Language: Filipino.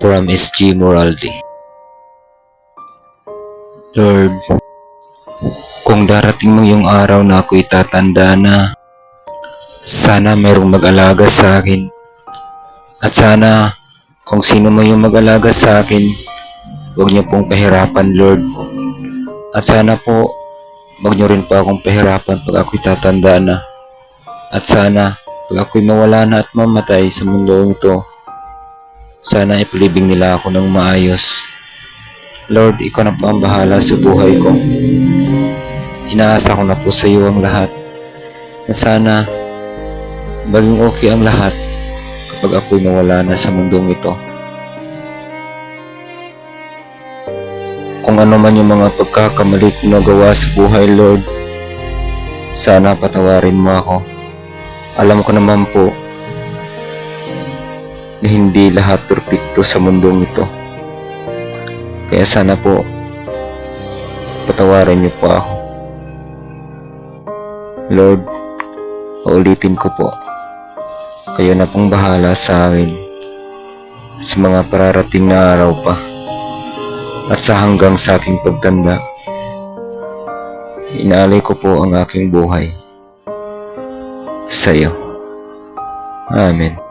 from SG Moraldi. Lord, kung darating mo yung araw na ako'y tatanda na, sana mayroong mag-alaga sa akin. At sana, kung sino man yung mag-alaga sa akin, huwag niyo pong pahirapan, Lord. At sana po, huwag niyo rin po akong pahirapan pag ako'y tatanda na. At sana, pag ako'y mawala na at mamatay sa mundong ito, sana ipalibing nila ako ng maayos. Lord, ikaw na po ang bahala sa buhay ko. Inaasa ko na po sa iyo ang lahat. Na sana, maging okay ang lahat kapag ako'y mawala na sa mundong ito. Kung ano man yung mga pagkakamali ko nagawa sa buhay, Lord, sana patawarin mo ako. Alam ko naman po na hindi lahat perfecto sa mundong ito. Kaya sana po, patawarin niyo po ako. Lord, uulitin ko po, kayo na pong bahala sa akin sa mga pararating na araw pa at sa hanggang sa aking pagtanda. Inaalay ko po ang aking buhay sa iyo. Amen.